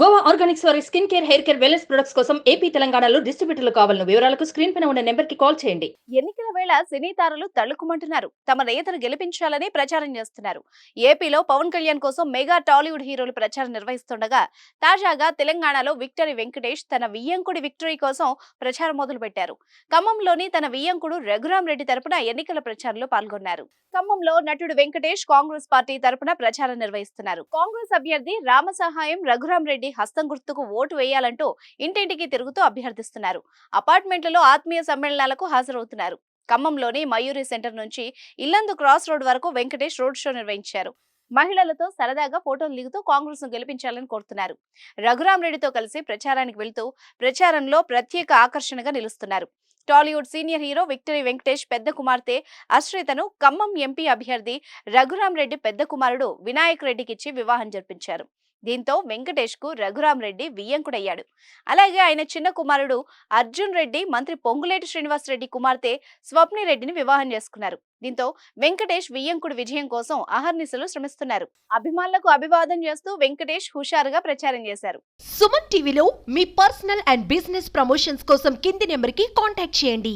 Goa organics వారి skin care hair care wellness products కోసం AP తెలంగాణలో డిస్ట్రిబ్యూటర్లు కావాలన్న వివరాలకు స్క్రీన్ పైన ఉన్న నెంబర్కి కాల్ చేయండి. ఎన్నికల వేళ సినీ తారలు తళ్ళుకుమంటున్నారు తమ నేతను గెలిపించాలని ప్రచారం చేస్తున్నారు. ఏపీలో పవన్ కళ్యాణ్ కోసం మెగా టాలీవుడ్ హీరోలు ప్రచారం నిర్వహిస్తుండగా తాజాగా తెలంగాణలో విక్టరీ వెంకటేష్ తన వియ్యంకుడి విక్టరీ కోసం ప్రచారం మొదలుపెట్టారు. ఖమ్మంలోని తన వియ్యంకుడు రఘురామ్ రెడ్డి తరపున ఎన్నికల ప్రచారంలో పాల్గొన్నారు. ఖమ్మంలో నటుడు వెంకటేష్ కాంగ్రెస్ పార్టీ తరపున ప్రచారం నిర్వహిస్తున్నారు. కాంగ్రెస్ అభ్యర్థి రామసహాయం రఘురామ్ రెడ్డి హస్తం గుర్తుకు ఓటు వేయాలంటూ ఇంటింటికి తిరుగుతూ అభ్యర్థిస్తున్నారు. అపార్ట్మెంట్లలో ఆత్మీయ సమ్మేళనాలకు హాజరవుతున్నారు. ఖమ్మంలోని మయూరి సెంటర్ నుంచి ఇల్లందు క్రాస్ రోడ్ వరకు వెంకటేష్ రోడ్ షో నిర్వహించారు. మహిళలతో సరదాగా ఫోటోలు దిగుతూ కాంగ్రెస్ను గెలిపించాలని కోరుతున్నారు. రఘురాం రెడ్డితో కలిసి ప్రచారానికి వెళ్తూ ప్రచారంలో ప్రత్యేక ఆకర్షణగా నిలుస్తున్నారు. Tollywood senior hero victory Venkatesh పెద్ద కుమార్తె అశ్రితను ఖమ్మం ఎంపీ అభ్యర్థి రఘురాం రెడ్డి పెద్ద కుమారుడు వినాయక్ రెడ్డికిచ్చి వివాహం జరిపించారు. దీంతో వెంకటేష్కు రఘురాం రెడ్డి వియ్యంకుడయ్యాడు. అలాగే ఆయన చిన్న కుమారుడు అర్జున్ రెడ్డి మంత్రి పొంగులేటి శ్రీనివాస్ రెడ్డి కుమార్తె స్వప్ని రెడ్డిని వివాహం చేసుకున్నారు. దీంతో వెంకటేష్ వియ్యంకుడి విజయం కోసం అహర్నిశలు శ్రమిస్తున్నారు. అభిమానులకు అభివాదం చేస్తూ వెంకటేష్ హుషారుగా ప్రచారం చేశారు. సుమన్ టీవీలో మీ పర్సనల్ అండ్ బిజినెస్ ప్రమోషన్స్ కోసం కింది నెంబర్కి కాంటాక్ట్ చేయండి.